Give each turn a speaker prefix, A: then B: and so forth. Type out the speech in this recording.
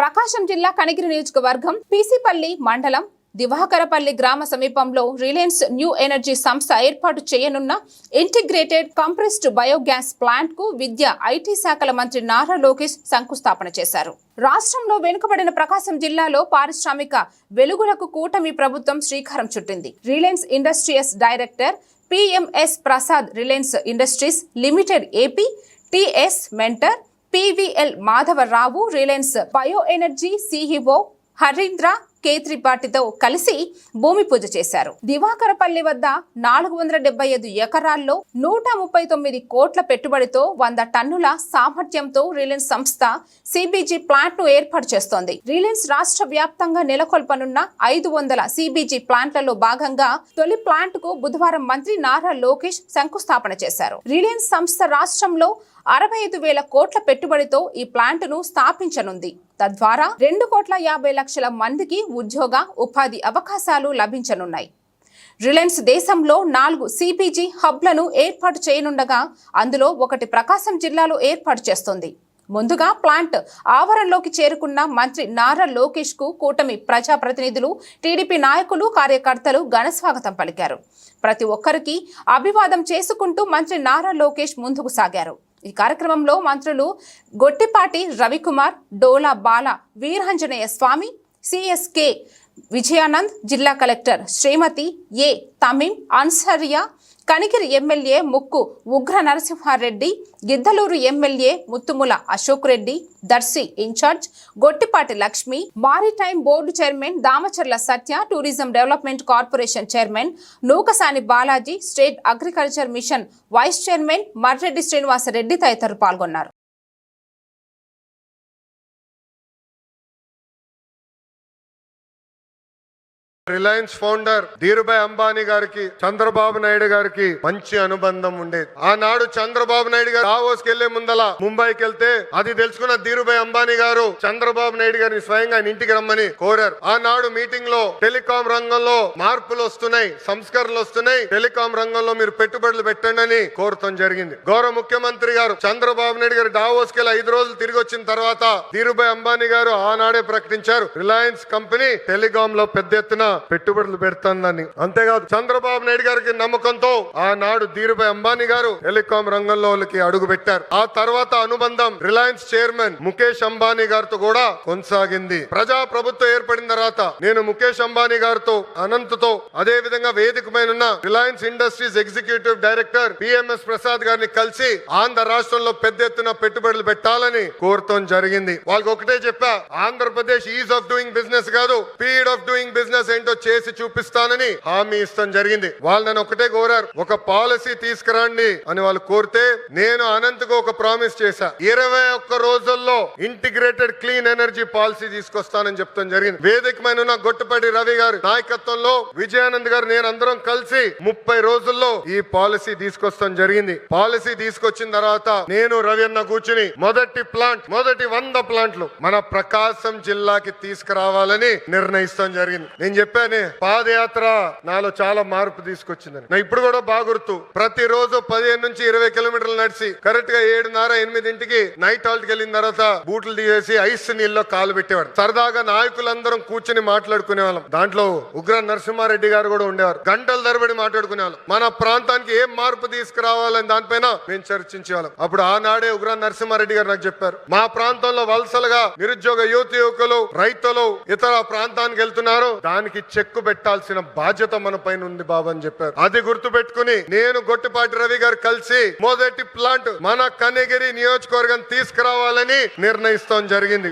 A: ప్రకాశం జిల్లా కనిగిరి నియోజకవర్గం పీసీపల్లి మండలం దివాకరపల్లి గ్రామ సమీపంలో రిలయన్స్ న్యూ ఎనర్జీ సంస్థ ఏర్పాటు చేయనున్న ఇంటిగ్రేటెడ్ కంప్రెస్డ్ బయోగ్యాస్ ప్లాంట్కు విద్య ఐటీ శాఖల మంత్రి నారా లోకేష్ శంకుస్థాపన చేశారు. రాష్ట్రంలో వెనుకబడిన ప్రకాశం జిల్లాలో పారిశ్రామిక వెలుగులకు కూటమి ప్రభుత్వం శ్రీకారం చుట్టింది. Reliance Industries director PMS Prasad Reliance Industries Limited AP TS mentor PVL Madhavarao Reliance bio energy CEO Harindra K త్రిపాఠితో కలిసి భూమి పూజ చేశారు. దివాకరపల్లి వద్ద నాలుగు వందల డెబ్బై ఐదు ఎకరాల్లో నూట ముప్పై తొమ్మిది కోట్ల పెట్టుబడితో వంద టన్నుల సామర్థ్యంతో రిలయన్స్ సంస్థ సిబిజీ ప్లాంట్ను ఏర్పాటు చేస్తోంది. రిలయన్స్ రాష్ట్ర వ్యాప్తంగా నెలకొల్పనున్న ఐదు వందల సిబిజీ ప్లాంట్లలో భాగంగా తొలి ప్లాంట్కు బుధవారం మంత్రి నారా లోకేష్ శంకుస్థాపన చేశారు. రిలయన్స్ సంస్థ రాష్ట్రంలో అరవై ఐదు వేల కోట్ల పెట్టుబడితో ఈ ప్లాంటును స్థాపించనుంది. తద్వారా రెండు కోట్ల యాభై లక్షల మందికి ఉద్యోగ ఉపాధి అవకాశాలు లభించనున్నాయి. రిలయన్స్ దేశంలో నాలుగు సిపిజి హబ్లను ఏర్పాటు చేయనుండగా అందులో ఒకటి ప్రకాశం జిల్లాలో ఏర్పాటు చేస్తుంది. ముందుగా ప్లాంట్ ఆవరణలోకి చేరుకున్న మంత్రి నారా లోకేష్కు కూటమి ప్రజాప్రతినిధులు టీడీపీ నాయకులు కార్యకర్తలు ఘనస్వాగతం పలికారు. ప్రతి ఒక్కరికి అభివాదం చేసుకుంటూ మంత్రి నారా లోకేష్ ముందుకు సాగారు. ఈ కార్యక్రమంలో మంత్రులు గొట్టిపాటి రవికుమార్ డోలా బాల వీరాంజనేయ స్వామి సిఎస్కే విజయానంద్ జిల్లా కలెక్టర్ శ్రీమతి ఏ. తమీం Ansariya Kanigiri MLA Mukku Ugra Narasimhareddy Giddalur MLA Muthumula Ashok Reddy Darsi incharge Gottipati Lakshmi maritime board chairman Damacharla Satya tourism development corporation chairman Nukasani Balaji state agriculture mission vice chairman Marreddy Srinivasareddy తదితరులు పాల్గొన్నారు.
B: Reliance founder Dhirubhai Ambani గారికి చంద్రబాబు నాయుడు గారికి మంచి అనుబంధం ఉండేది. ఆనాడు చంద్రబాబు నాయుడు గారు Davos వెళ్ళే ముందల ముంబైకి వెళ్తే అది తెలుసుకున్న ధీరుభాయ్ అంబానీ గారు చంద్రబాబు నాయుడు గారిని స్వయంగా ఆయన ఇంటికి రమ్మని కోరారు. ఆనాడు మీటింగ్లో టెలికాం రంగంలో మార్పులు వస్తున్నాయి సంస్కరణలు వస్తున్నాయి. టెలికాం రంగంలో మీరు పెట్టుబడులు పెట్టండి అని కోరటం జరిగింది. గౌరవ ముఖ్యమంత్రి గారు చంద్రబాబు నాయుడు గారు దావోస్ కెళ్ళి ఐదు రోజులు తిరిగి వచ్చిన తర్వాత ధీరుభాయ్ అంబానీ గారు ఆనాడే ప్రకటించారు. రిలయన్స్ కంపెనీ టెలికాం లో పెద్ద ఎత్తున పెట్టుబడులు పెడుతుందని. అంతేకాదు చంద్రబాబు నాయుడు గారికి నమ్మకంతో ఆనాడు ధీరుభాయ్ అంబానీ గారు టెలికాం రంగంలో వాళ్ళకి అడుగు పెట్టారు. ఆ తర్వాత అనుబంధం రిలయన్స్ చైర్మన్ ముఖేష్ అంబానీ గారితో కూడా కొనసాగింది. ప్రజా ప్రభుత్వం ఏర్పడిన తర్వాత నేను ముఖేష్ అంబానీ గారితో అనంత్తో అదే విధంగా వేదిక పైన ఉన్న Reliance Industries executive director PMS Prasad గారిని కలిసి ఆంధ్ర రాష్ట్రంలో పెద్ద ఎత్తున పెట్టుబడులు పెట్టాలని కోరటం జరిగింది. వాళ్ళకి ఒకటే చెప్పా Andhra Pradesh ease of doing business కాదు స్పీడ్ ఆఫ్ డూయింగ్ బిజినెస్ ఏంటో చేసి చూపిస్తానని హామీ ఇస్తాం జరిగింది. వాళ్ళు నన్ను ఒకటే కోరారు. ఒక పాలసీ తీసుకురండి అని వాళ్ళు కోరితే నేను అనంతకు ఒక ప్రామిస్ చేశా. ఇరవై ఒక్క రోజుల్లో ఇంటిగ్రేటెడ్ క్లీన్ ఎనర్జీ పాలసీ తీసుకొస్తానని చెప్తాం జరిగింది. వేదిక పైన ఉన్న గొట్టపడి రవి గారి నాయకత్వంలో విజయానంద్ గారు నేను అందరం కలిసి ముప్పై రోజుల్లో ఈ పాలసీ తీసుకొస్తాం జరిగింది. పాలసీ తీసుకొచ్చిన తర్వాత నేను రవి అన్న కూర్చుని మొదటి ప్లాంట్ మొదటి వంద ప్లాంట్లు మన ప్రకాశం జిల్లాకి తీసుకురావాలని నిర్ణయిస్తాం జరిగింది. నేను చెప్పానే పాదయాత్ర నాలో చాలా మార్పు తీసుకొచ్చిందని. నా ఇప్పుడు కూడా బాగా గుర్తు పదిహేను నుంచి ఇరవై కిలోమీటర్లు నడిచి కరెక్ట్గా ఏడున్నర ఎనిమిదింటికి నైట్ హాల్ట్ వెళ్ళిన తర్వాత బూట్లు తీసేసి ఐస్ నీళ్ళలో కాలు పెట్టేవాడు. సరదాగా నాయకులందరం కూర్చుని మాట్లాడుకునే వాళ్ళం దాంట్లో ఉగ్ర నరసింహారెడ్డి గారు కూడా ఉండేవారు. గంటల తరబడి మాట్లాడుకునే వాళ్ళం మన ప్రాంతానికి ఏం మార్పు తీసుకురావాలని దానిపైన మేము చర్చించేవాళ్ళం. అప్పుడు ఆనాడే ఉగ్ర నరసింహారెడ్డి గారు నాకు చెప్పారు మా ప్రాంతంలో వలసలుగా నిరుద్యోగ యువతి యువకులు రైతులు ఇతర ప్రాంతానికి వెళ్తున్నారు. దానికి చెక్కు పెట్టాల్సిన బాధ్యత మన పైన ఉంది బాబు అని చెప్పారు. అది గుర్తు పెట్టుకుని నేను గొట్టిపాటి రవి గారు కలిసి మొదటి ప్లాంట్ మన కనిగిరి నియోజకవర్గం తీసుకురావాలని నిర్ణయిస్తాం జరిగింది.